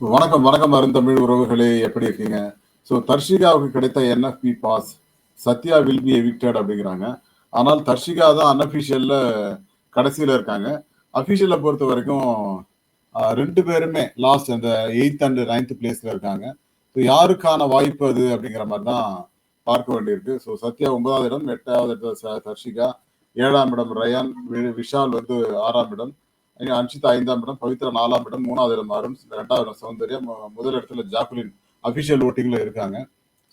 வணக்கம் வணக்கம் அருந்தமிழ் உறவுகளே எப்படி இருக்கீங்க? ஸோ தர்ஷிகாவுக்கு கிடைத்த NFP pass Sathya will be evicted அப்படிங்கிறாங்க. ஆனால் தர்ஷிகா தான் அன்அஃபிஷியல்ல கடைசியில் இருக்காங்க. அஃபிஷியலை பொறுத்த வரைக்கும் ரெண்டு பேருமே லாஸ்ட் அந்த எயித் அண்ட் நைன்த் பிளேஸ்ல இருக்காங்க. ஸோ யாருக்கான வாய்ப்பு அது அப்படிங்கிற மாதிரி தான் பார்க்க வேண்டியிருக்கு. ஸோ சத்யா ஒன்பதாவது இடம் எட்டாவது இடத்துல தர்ஷிகா. ஏழாம் இடம் ரயான். வி- விஷால் வந்து ஆறாம் இடம். அன்ஷித் ஐந்தாம் இடம் பவித்ரா நாலாம் இடம் மூணாவது இடம் அருண் ரெண்டாவது இடம் சௌந்தர்யா. முதல் இடத்துல ஜாக்குலின் அபிஷியல் ஓட்டிங்ல இருக்காங்க.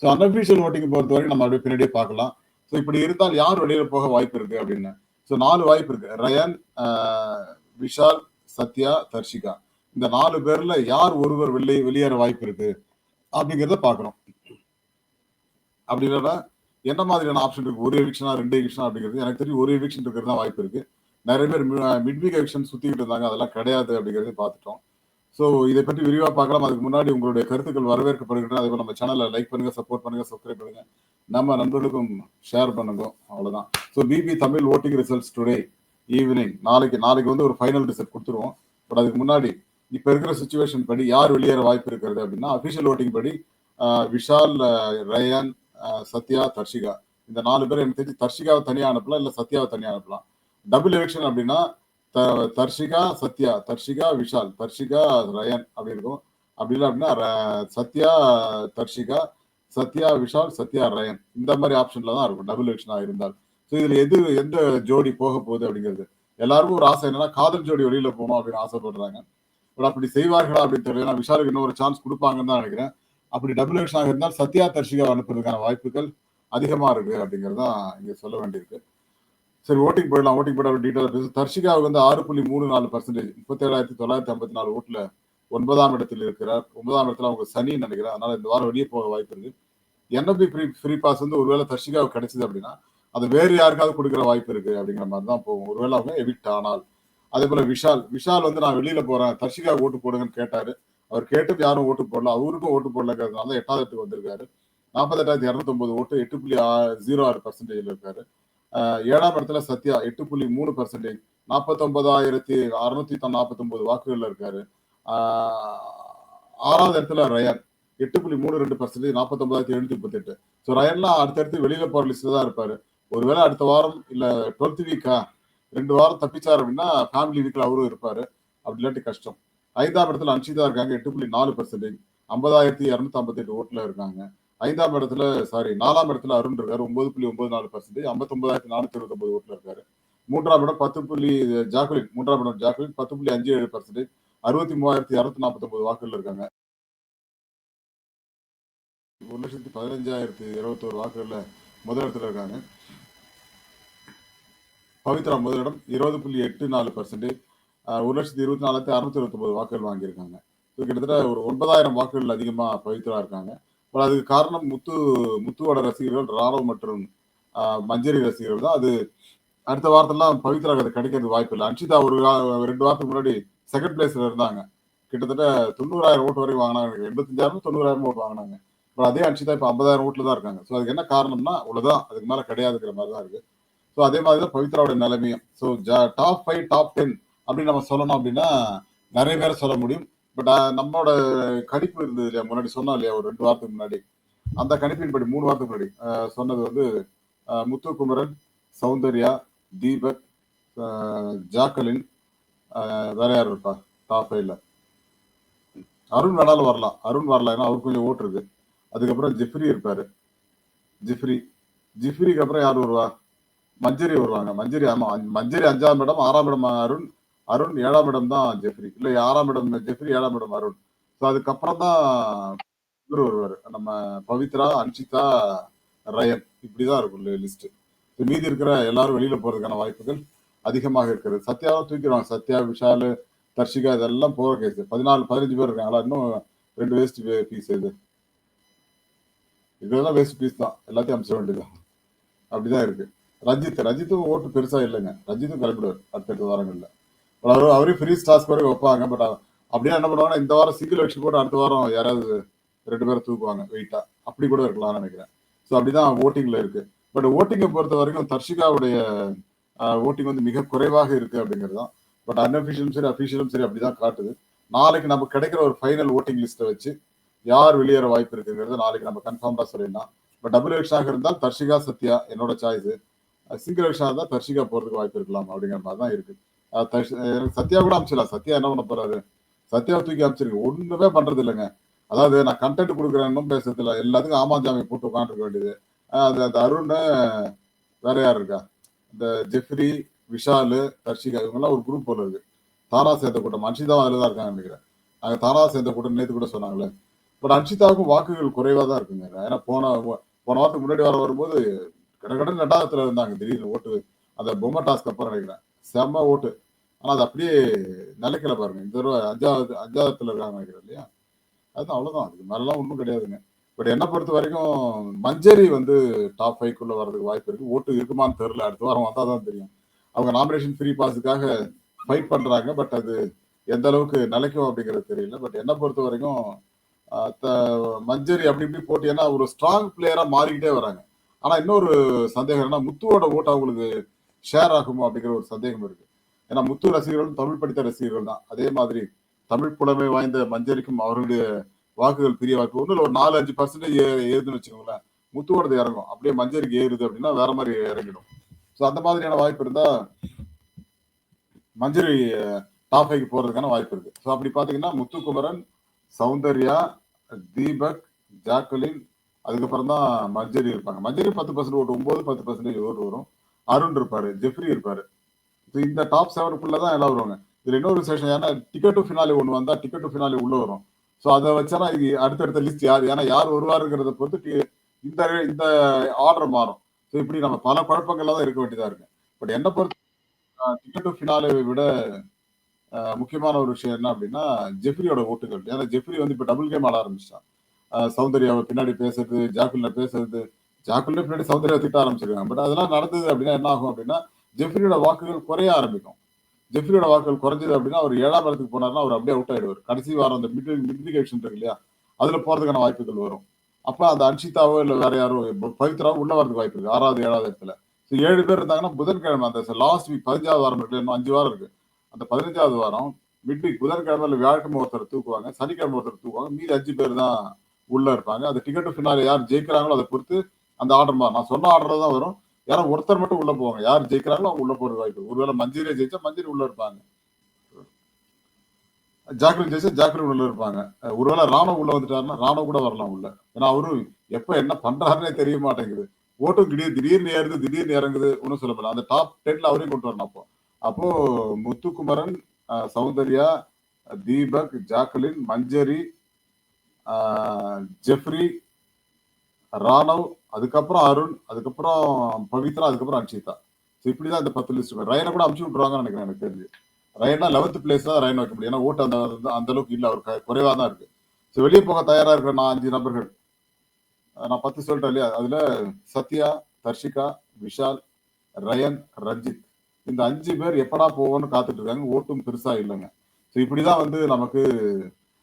ஸோ அன்அபிஷியல் ஓட்டிங் பொறுத்த வரைக்கும் நம்ம அப்படியே பின்னாடியே பார்க்கலாம். ஸோ இப்படி இருந்தால் யார் வெளியில போக வாய்ப்பு இருக்கு அப்படின்னு? ஸோ நாலு வாய்ப்பு இருக்கு. ரயன் ஆஹ், விஷால் சத்யா தர்ஷிகா. இந்த நாலு பேர்ல யார் ஒருவர் வெளியே வெளியேற வாய்ப்பு இருக்கு அப்படிங்கிறத பார்க்கணும். அப்படி இல்லைன்னா என்ன மாதிரியான ஆப்ஷன் இருக்கு? ஒரு எவிக்ஷனா ரெண்டு எவிக்ஷனா அப்படிங்கிறது எனக்கு தெரியும் ஒரு எவிக்ஷன் இருக்கிறது தான் வாய்ப்பு இருக்கு. நிறைய பேர் மிட்வீக் எலெக்ஷன் சுத்திக்கிட்டு இருந்தாங்க. அதெல்லாம் கிடையாது அப்படிங்கிறத பார்த்துட்டோம். ஸோ இதை பற்றி விரிவாக பார்க்கலாம். அதுக்கு முன்னாடி உங்களுடைய கருத்துக்கள் வரவேற்கப்படுகின்றன. அதே போல் நம்ம சேனலை லைக் பண்ணுங்க சப்போர்ட் பண்ணுங்க சப்ஸ்கிரைப் பண்ணுங்க. நம்ம நண்பர்களுக்கும் ஷேர் பண்ணுங்க. அவ்வளோதான் so BB Tamil voting results today evening நாளைக்கு நாளைக்கு வந்து ஒரு ஃபைனல் ரிசல்ட் கொடுத்துருவோம். பட் அதுக்கு முன்னாடி இப்போ இருக்கிற சுச்சுவேஷன் படி யார் வெளியேற வாய்ப்பு இருக்கிறது அப்படின்னா அஃபிஷியல் ஓட்டிங் படி விஷால் ரயான் சத்யா தர்ஷிகா. இந்த நாலு பேர் எனக்கு தெரிஞ்சு தர்ஷிகாவை தனியாக அனுப்பலாம் இல்லை சத்யாவை தனியாக அனுப்பலாம். டபுள் எலெக்ஷன் அப்படின்னா த- தர்ஷிகா சத்யா. தர்ஷிகா விஷால். தர்ஷிகா ரயன் அப்படி இருக்கும். அப்படி இல்லை அப்படின்னா ர- சத்யா தர்ஷிகா சத்யா விஷால் சத்யா ரயன். இந்த மாதிரி ஆப்ஷன்ல தான் இருக்கும். டபுள் எலெக்ஷனா இருந்தால். ஸோ இதில் எது எந்த ஜோடி போக போகுது அப்படிங்கிறது. எல்லாருக்கும் ஒரு ஆசை என்னன்னா காதல் ஜோடி வெளியில போகணும் அப்படின்னு ஆசைப்படுறாங்க. பட் அப்படி செய்வார்களா அப்படின்னு தெரியல. ஏன்னா விஷாலுக்கு இன்னொரு சான்ஸ் கொடுப்பாங்கன்னு தான் நினைக்கிறேன். அப்படி டபுள் எலெக்ஷனாக இருந்தால் சத்யா தர்ஷிகா அனுப்புறதுக்கான வாய்ப்புகள் அதிகமா இருக்கு அப்படிங்கிறது தான் இங்க சொல்ல வேண்டியிருக்கு. சரி ஓட்டிங் போயிடலாம் ஓட்டிங் போயிட டீட்டெயில் பேசு தர்ஷிகாவுக்கு வந்து ஆறு புள்ளி மூணு நாலு பர்சன்டேஜ் முப்பத்தேழாயிரத்தி தொள்ளாயிரத்தி ஐம்பத்தி நாலு ஓட்டுல ஒன்பதாம் இடத்தில் இருக்கிறார். ஒன்பதாம் இடத்துல அவங்க சனி நினைக்கிறேன். அதனால இந்த வாரம் வெளியே போக வாய்ப்பு இருக்கு. என்எபி ஃப்ரீ ஃப்ரீ பாஸ் வந்து ஒருவேளை தர்ஷிகாவுக்கு கிடைச்சது அப்படின்னா அது வேறு யாருக்காவது கொடுக்குற வாய்ப்பு இருக்கு அப்படிங்கிற மாதிரி தான் போகும். ஒருவேளை அவங்க எவிட் ஆனால். அதே போல விஷால் விஷால் வந்து நான் வெளியில போறேன். தர்ஷிகா ஓட்டு போடுங்கன்னு கேட்டாரு. அவர் கேட்டு யாரும் ஓட்டு போடல. அவருக்கும் ஓட்டு போடலங்கிறதுனால எட்டாவது இடத்துக்கு வந்திருக்காரு. நாற்பத்தெட்டாயிரத்தி இரநூத்தொன்பது ஓட்டு எட்டு புள்ளி ஜீரோ ஆறு பர்சன்டேஜ்ல இருக்காரு. ஏழாம் இடத்துல சத்யா எட்டு புள்ளி மூணு பர்சன்டேஜ் நாற்பத்தொன்பதாயிரத்தி அறுநூத்தி நாற்பத்தொன்பது வாக்குகள்ல இருக்காரு. ஆறாவது இடத்துல ரயான் எட்டு புள்ளி மூணு ரெண்டு பர்சன்டேஜ் நாற்பத்தொன்பதாயிரத்தி எழுநூத்தி முப்பத்தி எட்டு ஸோ ரயன்லாம் அடுத்தடுத்து வெளியில போற லிஸ்ட்ல தான் இருப்பாரு. ஒருவேளை அடுத்த வாரம் இல்ல டுவெல்த் வீக்கா ரெண்டு வாரம் தப்பிச்சார் அப்படின்னா ஃபேமிலி வீக்ல அவரும் இருப்பாரு. அப்படி இல்லாட்டி கஷ்டம். ஐந்தாம் இடத்துல அன்ஷிதா இருக்காங்க எட்டு புள்ளி நாலு பர்சன்டேஜ் ஐம்பதாயிரத்தி இரநூத்தி ஐம்பத்தி எட்டு ஓட்டுல இருக்காங்க. ஐந்தாம் இடத்துல சாரி நாலாம் இடத்துல அருண் இருக்காரு. ஒன்பது புள்ளி ஒன்பது நாலு பர்சன்டேஜ் ஐம்பத்தொன்பதாயிரத்தி நானூத்தி இருபத்தி ஓட்டுல இருக்காரு. மூன்றாம் இடம் பத்து புள்ளி ஜாக்லின் மூன்றாம் இடம் ஜாக்லின் பத்து புள்ளி அஞ்சு ஏழு பர்சன்டேஜ் அறுபத்தி மூவாயிரத்தி இரநூத்தி நாற்பத்தி வாக்குகள் இருக்காங்க. ஒரு லட்சத்தி பதினஞ்சாயிரத்தி இருபத்தோரு வாக்குகள்ல முதல் இடத்துல இருக்காங்க. பவித்ரா முதலிடம் இருபது புள்ளி எட்டு நாலு பர்சன்டேஜ் ஒரு லட்சத்தி இருபத்தி நாலாயிரத்தி அறுநூத்தி இருபத்தொன்பது வாக்குகள் வாங்கியிருக்காங்க. கிட்டத்தட்ட ஒரு ஒன்பதாயிரம் வாக்குகள் அதிகமா பவித்ரா இருக்காங்க. பட் அதுக்கு காரணம் முத்து முத்துவோட ரசிகர்கள் ராணவ் மற்றும் மஞ்சரி ரசிகர்கள் தான். அது அடுத்த வாரத்தெல்லாம் பவித்ராக்கு அது கிடைக்கிறது வாய்ப்பு இல்லை. அன்ஷிதா ஒரு ரெண்டு வாரத்துக்கு முன்னாடி செகண்ட் பிளேஸ்ல இருந்தாங்க. கிட்டத்தட்ட தொண்ணூறாயிரம் ஓட்டு வரைக்கும் வாங்கினாங்க. எண்பத்தஞ்சாயிரம் தொண்ணூறாயிரம் ஓட்டு வாங்கினாங்க. அப்புறம் அதே அன்ஷிதா இப்போ ஐம்பதாயிரம் ஓட்டுல தான் இருக்காங்க. ஸோ அதுக்கு என்ன காரணம்னா அவ்வளோதான் அதுக்கு மேலே கிடையாதுங்கிற மாதிரி தான் இருக்கு. ஸோ அதே மாதிரி தான் பவித்ராவோட நிலைமையும். So top five top ten அப்படின்னு நம்ம சொல்லணும் அப்படின்னா நிறைய பேர் சொல்ல முடியும். பட் uh, நம்மளோட கணிப்பு இருந்தது இல்லையா? முன்னாடி சொன்னோம் இல்லையா? ஒரு ரெண்டு வாரத்துக்கு முன்னாடி. அந்த கணிப்பின்படி மூணு வாரத்துக்கு முன்னாடி சொன்னது வந்து முத்துக்குமரன் சௌந்தர்யா தீபக் ஜாக்கலின் வேற யார் இருப்பா? டாப் ஃபைவ்ல அருண் வேணாலும் வரலாம். அருண் வரலாம் ஏன்னா அவருக்கு கொஞ்சம் ஓட்டு இருக்கு. அதுக்கப்புறம் ஜிஃப்ரி இருப்பாரு. ஜிஃப்ரி. ஜிஃப்ரிக்கு அப்புறம் யார் வருவா? மஞ்சரி வருவாங்க. மஞ்சரி ஆமா மஞ்சரி அஞ்சாம் இடம் ஆறாம் இடம் அருண். அருண் ஏழாம் இடம் தான் ஜெஃப்ரி. இல்ல ஆறாம் இடம் ஜெஃப்ரி ஏழாம் இடம் அருண். ஸோ அதுக்கப்புறம் தான் இவர் வருவார். நம்ம பவித்ரா அன்ஷிதா ரயன். இப்படிதான் இருக்கும் லிஸ்ட் மீதி இருக்கிற எல்லாரும் வெளியில போறதுக்கான வாய்ப்புகள் அதிகமாக இருக்கிறது சத்யாவை தூக்கிடுவாங்க. சத்யா விஷால் தர்ஷிகா இதெல்லாம் போற கேஸ் பதினாலு பதினஞ்சு பேர் இருக்காங்களா? இன்னும் ரெண்டு வேஸ்ட் பீஸ் இது. இதெல்லாம் வேஸ்ட் பீஸ் தான். எல்லாத்தையும் அமிச்சிட வேண்டியது அப்படிதான் இருக்கு. ரஞ்சித் ரஜித்தும் ஓட்டு பெருசா இல்லைங்க. ரஞ்சித்தும் கிளம்பிடுவார் அடுத்தடுத்த வாரங்கள்ல. அவரு அவரையும் ஃப்ரீ ஸ்டார்ஸ் வரைக்கும் வைப்பாங்க பட் அப்படியே என்ன பண்ணுவாங்கன்னா இந்த வாரம் சிங்கிள் வச்சு போட்டு அடுத்த வாரம் யாராவது ரெண்டு பேரும் தூக்குவாங்க வெயிட்டா அப்படி கூட இருக்கலாம்னு நினைக்கிறேன். ஸோ அப்படிதான் ஓட்டிங்ல இருக்கு. பட் ஓட்டிங்கை பொறுத்த வரைக்கும் தர்ஷிகாவுடைய ஓட்டிங் வந்து மிக குறைவாக இருக்கு அப்படிங்கிறது தான் பட் அன்அஃபிஷியலும் சரி அஃபிஷியலும் சரி அப்படிதான் காட்டுது. நாளைக்கு நம்ம கிடைக்கிற ஒரு ஃபைனல் ஓட்டிங் லிஸ்ட்டை வச்சு யார் வெளியேற வாய்ப்பு இருக்குங்கிறது நாளைக்கு நம்ம கன்ஃபார்மாக சொல்லிடலாம். இப்போ டபுள் எலெக்ஷனாக இருந்தால் தர்ஷிகா சத்யா என்னோட சாய்ஸு சிங்கிள் எலெக்ஷனாக இருந்தால் தர்ஷிகா போகிறதுக்கு வாய்ப்பு இருக்கலாம் அப்படிங்கிற மாதிரி தான் இருக்குது சத்யா கூட அமைச்சிடலாம் சத்யா என்ன பண்ண போறாரு? சத்யா தூக்கி அமைச்சிருக்கு. ஒண்ணுமே பண்றது இல்லைங்க. அதாவது நான் கண்டென்ட் கொடுக்குறேன்னு பேசுறதுல எல்லாத்துக்கும் எல்லாத்துக்கும் ஜாமி போட்டு உட்காந்துருக்க வேண்டியது. அது அந்த அருண் வேற யார் இருக்கா? இந்த ஜெஃப்ரி விஷால் தர்ஷிகா இவங்கெல்லாம் ஒரு குரூப் போல இருக்கு. தாரா சேர்ந்த கூட்டம். அன்ஷிதா அதில் தான் இருக்காங்க நினைக்கிறேன். நாங்கள் தாரா சேர்ந்த கூட்டம் நேற்று கூட சொன்னாங்களே. பட் அன்ஷிதாவுக்கும் வாக்குகள் குறைவாக தான் இருக்குங்க. ஏன்னா போன போன வாரத்துக்கு முன்னாடி வர வரும்போது கடற்கடன் ரெண்டாவது இருந்தாங்க. திடீர்னு ஓட்டு. அந்த பொம்மை டாஸ்க் அப்புறம் நினைக்கிறேன். செம்ம ஓட்டு. ஆனா அது அப்படியே நிலைக்கல பாருங்க. இந்த தடவை அஞ்சாவது அஞ்சாவதுல இருக்காங்க நினைக்கிறேன் இல்லையா? அது அவ்வளவுதான். அதுக்கு மேலாம் ஒன்றும் கிடையாதுங்க. பட் என்ன பொறுத்த வரைக்கும் மஞ்சரி வந்து டாப் ஃபைவ்க்குள்ள வர்றதுக்கு வாய்ப்பு இருக்கு. ஓட்டு இருக்குமான்னு தெரியல. அடுத்த வாரம் வந்தா தான் தெரியும். அவங்க நாமினேஷன் ஃப்ரீ பாஸுக்காக ஃபைட் பண்றாங்க. பட் அது எந்த அளவுக்கு நிலைக்கும் அப்படிங்கிறது தெரியல. பட் என்ன பொறுத்த வரைக்கும் த- மஞ்சரி அப்படி இப்படி போட்டு ஏன்னா ஒரு ஸ்ட்ராங் பிளேயரா மாறிக்கிட்டே வராங்க. ஆனா இன்னொரு சந்தேகம் என்னன்னா முத்துவோட ஓட்டு அவங்களுக்கு ஷேர் ஆகுமோ அப்படிங்கிற ஒரு சந்தேகம் இருக்கு. ஏன்னா முத்து ரசிகர்களும் தமிழ் படித்த ரசிகர்கள் தான். அதே மாதிரி தமிழ் புலமை வாய்ந்த மஞ்சரிக்கும் அவர்களுடைய வாக்குகள் பெரிய வாக்கு ஒன்றும் ஒரு நாலு அஞ்சு பர்சன்டேஜ் ஏறுதுன்னு வச்சுக்கோங்களேன். முத்துவோடது இறங்கும். அப்படியே மஞ்சரிக்கு ஏறுது அப்படின்னா வேற மாதிரி இறங்கிடும். ஸோ அந்த மாதிரியான வாய்ப்பு இருந்தா மஞ்சரி டாப் ஃபைவ்க்கு போறதுக்கான வாய்ப்பு இருக்கு. ஸோ அப்படி பாத்தீங்கன்னா முத்துக்குமரன் சௌந்தர்யா தீபக் ஜாக்குலின் அதுக்கப்புறம் தான் மஞ்சரி இருப்பாங்க. மஞ்சரி பத்து பர்சன்ட் ஓட்டு ஒன்பது பத்து பர்சன்டேஜ் ஓட்டு வரும். அருண் இருப்பாரு ஜெஃப்ரி இருப்பாரு. இந்த டாப் செவனுக்குள்ள தான் எல்லாம் வருவாங்க. இதுல இன்னொரு விசேஷம் ஏன்னா டிக்கெட் டு ஃபினாலே ஒன்று வந்தா டிக்கெட் டு ஃபினாலே உள்ள வரும். ஸோ அதை வச்சா இது அடுத்தடுத்த லிஸ்ட் யார் ஏன்னா யார் வருவாருங்கிறத பொறுத்து டி- இந்த இந்த ஆர்டர் மாறும். ஸோ இப்படி நம்ம பல குழப்பங்கள்ல தான் இருக்க வேண்டியதா இருக்கு. பட் என்ன பொறுத்த டிக்கெட் டு ஃபினாலேவை விட முக்கியமான ஒரு விஷயம் என்ன அப்படின்னா ஜெஃப்ரியோட ஓட்டுகள். ஏன்னா ஜெஃப்ரி வந்து இப்போ டபுள் கேம் ஆட ஆரம்பிச்சிட்டான். சௌந்தர்யாவை பின்னாடி பேசுறது ஜாக்குல்ல பேசுறது. ஜாக்குல்ல பின்னாடி சௌந்தர்யா திட்ட ஆரம்பிச்சிருக்காங்க. பட் அதெல்லாம் நடந்தது அப்படின்னா என்ன ஆகும் அப்படின்னா ஜெஃப்ரியோட வாக்குகள் குறைய ஆரம்பிக்கும். ஜெஃப்ரியோட வாக்குகள் குறைஞ்சது அப்படின்னா அவர் ஏழாம் இடத்துக்கு போனார்னா அவர் அப்படியே அவுட் ஆயிடுவார். கடைசி வாரம் அந்த மிட் மிட்ரிகேஷன் இருக்கு இல்லையா? அதுல போறதுக்கான வாய்ப்புகள் வரும். அப்ப அந்த அன்ஷிதாவோ இல்ல வேற யாரோ பவித்ராவோ உள்ள வரதுக்கு வாய்ப்பு இருக்கு. ஆறாவது ஏழாவது இடத்துல. ஸோ ஏழு பேர் இருந்தாங்கன்னா புதன்கிழமை அந்த லாஸ்ட் வீக் பதினஞ்சாவது வாரம் இருக்கு இன்னும் அஞ்சு வாரம் இருக்கு. அந்த பதினஞ்சாவது வாரம் மிட் வீக் புதன்கிழமை இல்ல வியாழக்கிழமை ஒருத்தர் தூக்குவாங்க சனிக்கிழமை ஒருத்தர் தூக்குவாங்க. மீதி அஞ்சு பேர் தான் உள்ள இருப்பாங்க. அந்த டிக்கெட் ஃபினால யார் ஜெயிக்கிறாங்களோ அதை பொறுத்து அந்த ஆர்டர் நான் சொன்ன ஆர்டர் தான் வரும். யாரோ ஒருத்தர் மட்டும் உள்ள போவாங்க. யார் ஜெயிக்கிறாங்களோ அவங்க உள்ள போறது வாய்ப்பு ஒருவேளை மஞ்சரியா ஜெயிச்சா மஞ்சரி உள்ள இருப்பாங்க. ஜாக்லின் ஜெயிச்சா ஜாக்லின் உள்ள இருப்பாங்க. ஒருவேளை ராணுவ உள்ள வந்துட்டாருன்னா ராணுவ கூட வரலாம் உள்ள. ஏன்னா அவரு எப்ப என்ன பண்றாருன்னே தெரிய மாட்டேங்குது. ஓட்டும் திடீர் திடீர்னு ஏறுது திடீர்னு இறங்குது ஒன்றும் சொல்ல முடியல. அந்த டாப் டென்ல அவரையும் கொண்டு வரணும் அப்போ. அப்போ முத்துக்குமரன் சௌந்தர்யா தீபக் ஜாக்கலின் மஞ்சரி ஜெஃப்ரி ராணவ் அதுக்கப்புறம் அருண் அதுக்கப்புறம் பவித்ரா அதுக்கப்புறம் அக்ஷிதா ஸோ இப்படிதான் இந்த பத்து லிஸ்ட் ரயனை கூட அமுச்சு விட்டுருவாங்கன்னு நினைக்கிறேன் எனக்கு தெரிஞ்சு. ரயனா லெவன்த் பிளேஸ் தான் ரயன் வைக்க முடியும். ஏன்னா ஓட்டு அந்த அந்த அளவுக்கு இல்லை. அவர் குறைவா தான் இருக்கு. ஸோ வெளியே போக தயாரா இருக்கிற நான் அஞ்சு நபர்கள். நான் பத்து சொல்லிட்டேன் இல்லையா? அதுல சத்யா தர்ஷிகா விஷால் ரயன் ரஞ்சித். இந்த அஞ்சு பேர் எப்படா போவோம்னு காத்துட்டு இருக்காங்க. ஓட்டும் பெருசா இல்லைங்க. ஸோ இப்படிதான் வந்து நமக்கு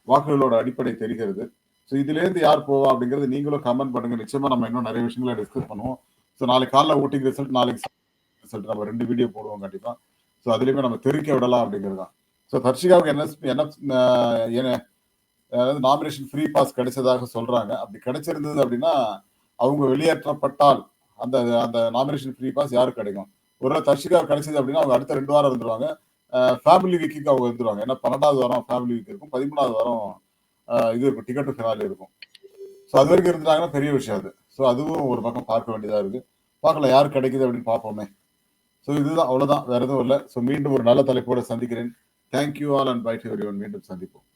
வாக்குகளோட அடிப்படை தெரிகிறது. ஸோ இதுலேருந்து யார் போவா அப்படிங்கிறது நீங்களும் கமெண்ட் பண்ணுங்க. நிச்சயமா நம்ம இன்னும் நிறைய விஷயங்களை டிஸ்கஸ் பண்ணுவோம். ஸோ நாளைக்கு காலைல ஓட்டிங் ரிசல்ட் நாளைக்கு ரிசல்ட் நம்ம ரெண்டு வீடியோ போடுவோம் கண்டிப்பா. ஸோ அதுலேயுமே நம்ம தெரிவிக்க விடலாம் அப்படிங்கிறது தான் ஸோ தர்ஷிகாவுக்கு என்ன என்ன அதாவது நாமினேஷன் ஃப்ரீ பாஸ் கிடைச்சதாக சொல்றாங்க. அப்படி கிடைச்சிருந்தது அப்படின்னா அவங்க வெளியேற்றப்பட்டால் அந்த அந்த நாமினேஷன் ஃப்ரீ பாஸ் யாருக்கு கிடைக்கும்? ஒரு தர்ஷிகா கிடைச்சது அப்படின்னா அவங்க அடுத்த ரெண்டு வாரம் இருந்துருவாங்க. ஃபேமிலி வீக்குக்கு அவங்க இருந்துருவாங்க ஏன்னா பன்னெண்டாவது வாரம் ஃபேமிலி வீக் இருக்கும். பதிமூணாவது வாரம் இது இருக்கும் டிக்கெட்டு ஃபினாலே இருக்கும். ஸோ அது வரைக்கும் இருந்தாங்கன்னா பெரிய விஷயம் அது. ஸோ அதுவும் ஒரு பக்கம் பார்க்க வேண்டியதா இருக்கு. பார்க்கலாம் யார் கிடைக்குது அப்படின்னு பார்ப்போமே. ஸோ இதுதான் அவ்வளவுதான். வேற எதுவும் இல்லை. ஸோ மீண்டும் ஒரு நல்ல தலைப்போடு சந்திக்கிறேன். Thank you all and bye to மீண்டும் சந்திப்போம்.